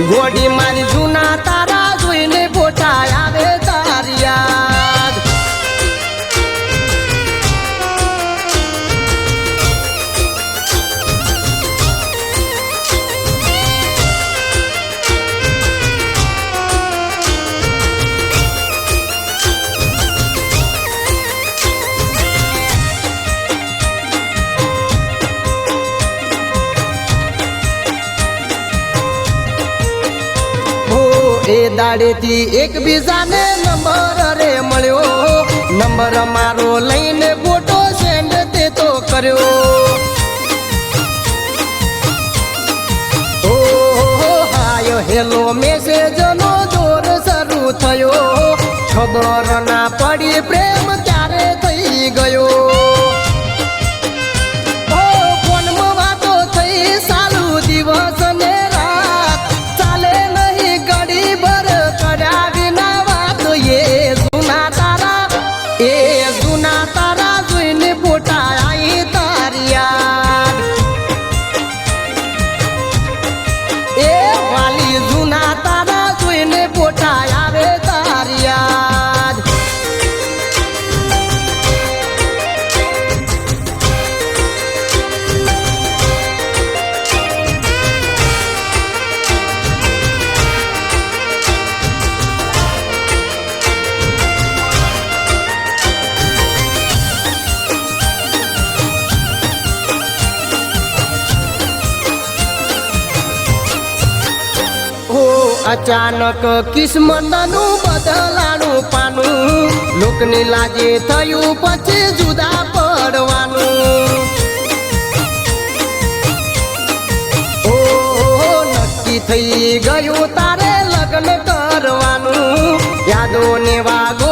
ગોડી મારી જૂના તારા જોઈને એ દાડેથી એકબીજાને નંબર રે મળ્યો. નંબર મારો લઈને ફોટો સેન્ડ તે તો કર્યો. ઓ હાય, હેલો મેસેજ નો દોર શરૂ થયો. ખબર ના પડી પ્રેમ ત્યારે થઈ ગયો. અચાનક કિસ્મતનું બદલાનું પાનું. લોકની લાજે થયું પછી જુદા પડવાનું. ઓ નક્કી થઈ ગયું તારે લગ્ન કરવાનું. યાદો ને વાગો